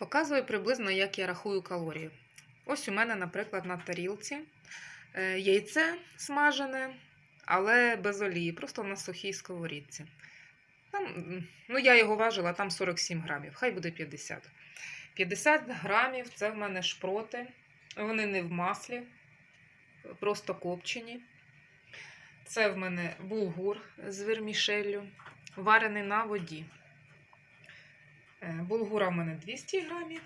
Показую приблизно, як я рахую калорії. Ось у мене, наприклад, на тарілці е, яйце смажене, але без олії, просто на сухій сковорідці. Там, ну, я його важила, там 47 грамів, хай буде 50. 50 грамів це в мене шпроти. Вони не в маслі, просто копчені. Це в мене булгур з вермішеллю, варений на воді. Е, Булгура в мене 200 грамів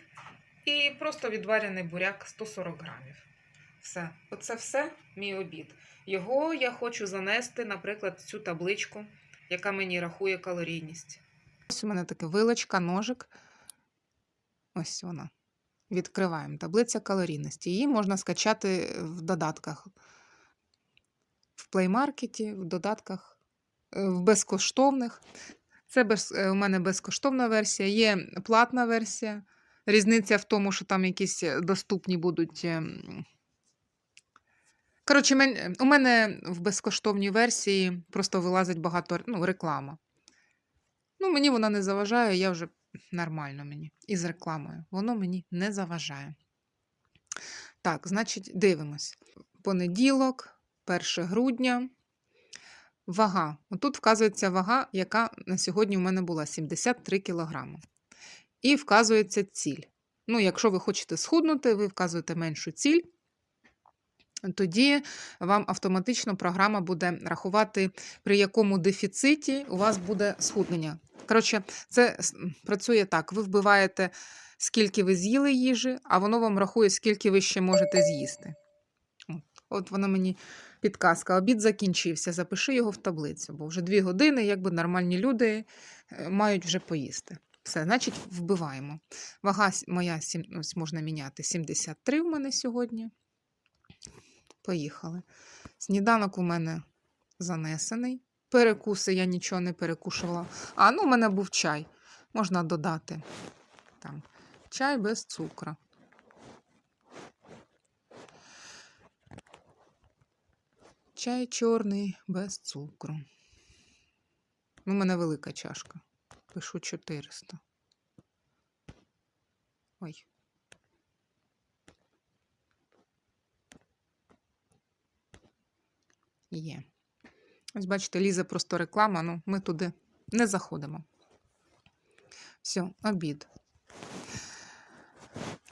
і просто відварений буряк 140 грамів. Все. Оце все мій обід. Його я хочу занести, наприклад, цю табличку, яка мені рахує калорійність. Ось у мене така вилочка, ножик. Ось вона. Відкриваємо. Таблиця калорійності. Її можна скачати в додатках. В плеймаркеті, в додатках, е, в безкоштовних. Це без, е, у мене безкоштовна версія, є платна версія. Різниця в тому, що там якісь е, доступні будуть. ем, Коротше, у мене в безкоштовній версії просто вилазить багато ну, реклама. Ну, мені вона не заважає, я вже нормально мені. Із рекламою. Воно мені не заважає. Так, значить, дивимось. Понеділок, 1 грудня. Вага. Тут вказується вага, яка на сьогодні у мене була 73 кг. І вказується ціль. Ну, якщо ви хочете схуднути, ви вказуєте меншу ціль. Тоді вам автоматично програма буде рахувати, при якому дефіциті у вас буде схуднення. Коротше, це працює так: ви вбиваєте, скільки ви з'їли їжі, а воно вам рахує, скільки ви ще можете з'їсти. От, воно мені підказка. Обід закінчився. Запиши його в таблицю, бо вже дві години, якби нормальні люди е, мають вже поїсти. Все, значить, вбиваємо. Вага моя ось можна міняти 73 в мене сьогодні. Поїхали. Сніданок у мене занесений. Перекуси я нічого не перекушувала. А, ну, у мене був чай. Можна додати там чай без цукру. Чай чорний без цукру. У мене велика чашка. Пишу 400. Ой. Є. Ось бачите, лізе просто реклама, ну ми туди не заходимо. Все, обід.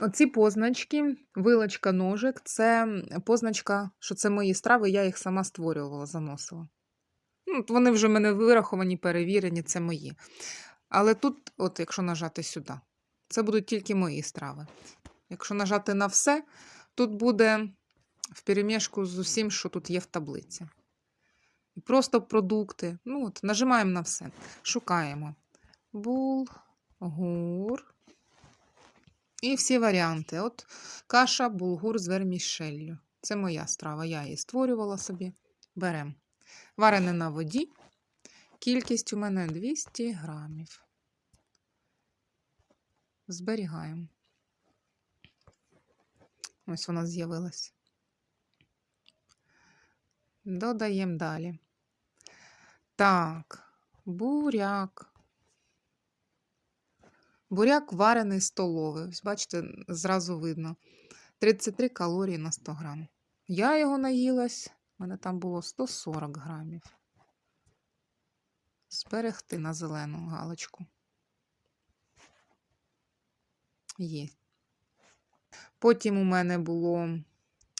Оці позначки, вилочка, ножик це позначка, що це мої страви, я їх сама створювала, заносила. Ну, вони вже в мене вираховані, перевірені, це мої. Але тут, от якщо нажати сюди, це будуть тільки мої страви. Якщо нажати на все, тут буде в перемішку з усім, що тут є в таблиці. Просто продукти. Ну, от, нажимаємо на все. Шукаємо. Булгур. І всі варіанти. От каша, булгур з вермішеллю. Це моя страва. Я її створювала собі. Беремо. Варене на воді. Кількість у мене 200 грамів. Зберігаємо. Ось вона з'явилась. Додаємо далі. Так, буряк. Буряк варений столовий. Ось бачите, зразу видно. 33 калорії на 100 грам. Я його наїлась, у мене там було 140 грамів. Зберегти на зелену галочку. Є. Потім у мене було,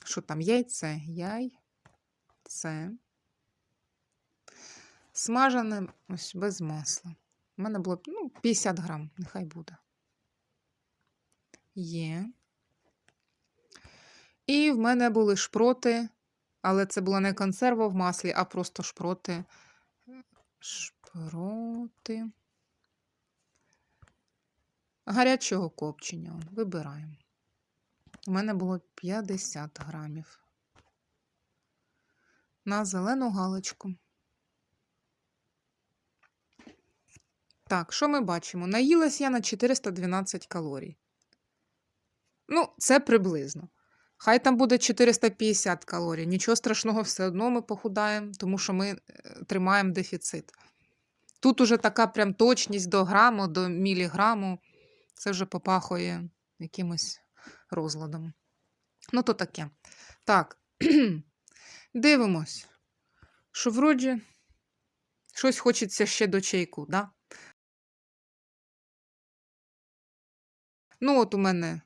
що там, яйце, яй це смажене ось без масла. У мене було ну, 50 грам, нехай буде. Є. І в мене були шпроти, але це була не консерва в маслі, а просто шпроти. Шпроти. Гарячого копчення. Вибираємо. У мене було 50 грамів на зелену галочку. Так, що ми бачимо? Наїлась я на 412 калорій. Ну, це приблизно. Хай там буде 450 калорій. Нічого страшного, все одно ми похудаємо, тому що ми е, тримаємо дефіцит. Тут уже така прям точність до граму, до міліграму. це вже попахує якимось розладом. Ну, то таке. Так, дивимось, що вроді щось хочеться ще до чайку, да? Ну, от у мене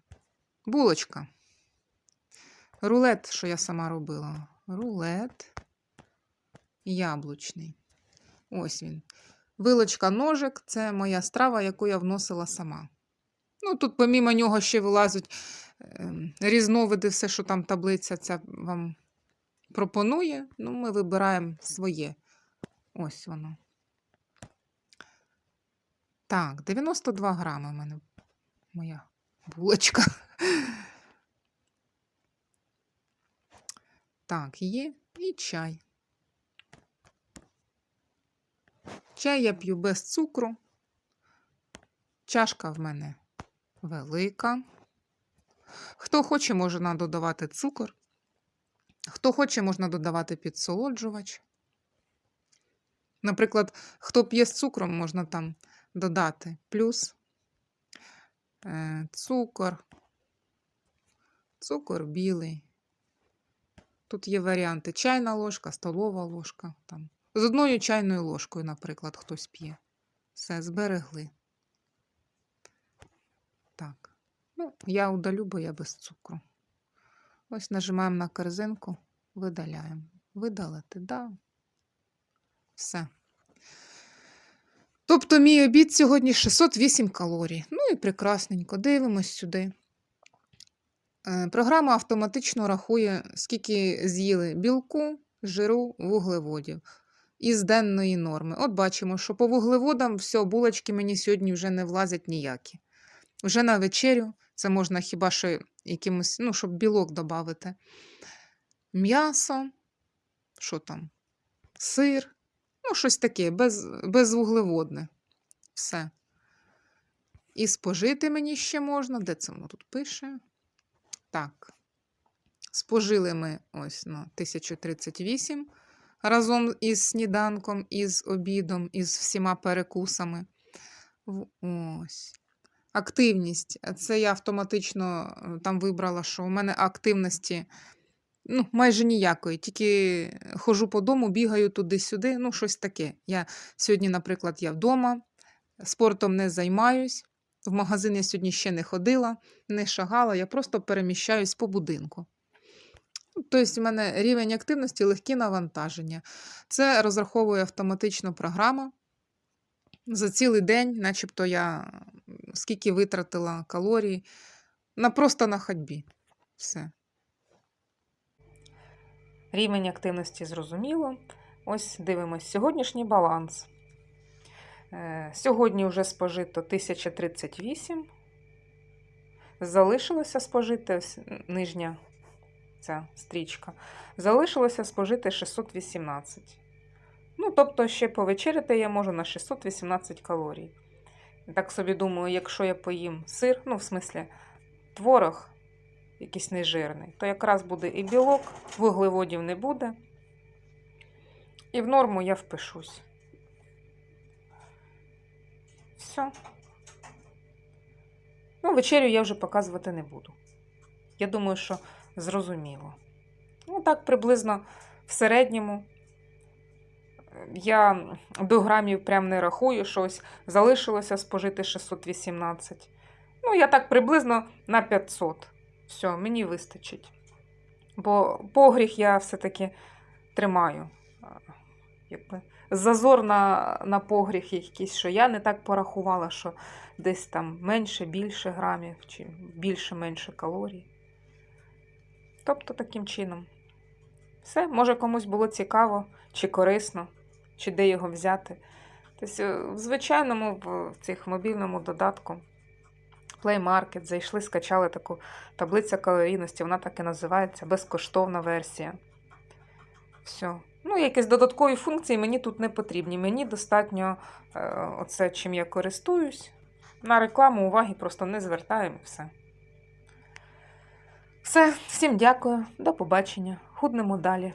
булочка. Рулет, що я сама робила. Рулет яблучний. Ось він. Вилочка ножик це моя страва, яку я вносила сама. Ну, тут, помімо нього, ще вилазять ем, різновиди, все, що там таблиця ця вам пропонує. Ну, ми вибираємо своє. Ось воно. Так, 92 грами в мене моя булочка. Так, є і чай. Чай я п'ю без цукру. Чашка в мене велика. Хто хоче, можна додавати цукор. Хто хоче, можна додавати підсолоджувач. Наприклад, хто п'є з цукром, можна там додати плюс цукор, цукор білий. Тут є варіанти чайна ложка, столова ложка. Там. З одною чайною ложкою, наприклад, хтось п'є. Все, зберегли. Так. Ну, я удалю, бо я без цукру. Ось нажимаємо на корзинку, видаляємо. Видалити, да. Все. Тобто, мій обід сьогодні 608 калорій. Ну і прекрасненько. Дивимось сюди. Е, Програма автоматично рахує, скільки з'їли білку, жиру, вуглеводів із денної норми. От бачимо, що по вуглеводам все, булочки мені сьогодні вже не влазять ніякі. Вже на вечерю це можна хіба що якимось, ну, щоб білок додати. М'ясо, що там? Сир, ну, щось таке, без, безвуглеводне. Все. І спожити мені ще можна. Де це воно тут пише? Так. Спожили ми ось на 1038 разом із сніданком, із обідом, із всіма перекусами. Ось. Активність. Це я автоматично е, там вибрала, що у мене активності ну, майже ніякої. Тільки хожу по дому, бігаю туди-сюди, ну, щось таке. Я сьогодні, наприклад, я вдома, спортом не займаюсь. В магазин я сьогодні ще не ходила, не шагала, я просто переміщаюсь по будинку. Тобто, в мене рівень активності легкі навантаження. Це розраховує автоматично програма. За цілий день, начебто я скільки витратила калорій, на, просто на ходьбі. Все. Рівень активності зрозуміло. Ось дивимось сьогоднішній баланс. Е, Сьогодні вже спожито 1038. Залишилося спожити нижня ця стрічка. Залишилося спожити 618. Ну, тобто, ще повечеряти я можу на 618 калорій. Так собі думаю, якщо я поїм сир, ну, в смислі, творог якийсь нежирний, то якраз буде і білок, вуглеводів не буде. І в норму я впишусь. Все. Ну, вечерю я вже показувати не буду. Я думаю, що зрозуміло. Ну, так, приблизно в середньому. Я до грамів прям не рахую щось. Залишилося спожити 618. Ну, я так приблизно на 500. Все, мені вистачить. Бо погріх я все-таки тримаю. Якби зазор на, на погріх якийсь, що я не так порахувала, що десь там менше, більше грамів, чи більше-менше калорій. Тобто таким чином. Все, може комусь було цікаво, чи корисно, чи де його взяти. Тобто, е, в звичайному в цих мобільному додатку Play Market зайшли, скачали таку таблицю калорійності, вона так і називається безкоштовна версія. Все. Ну, якісь додаткові функції мені тут не потрібні. Мені достатньо е, оце, чим я користуюсь. На рекламу уваги просто не звертаємо все. Все, всім дякую, до побачення. Худнемо далі.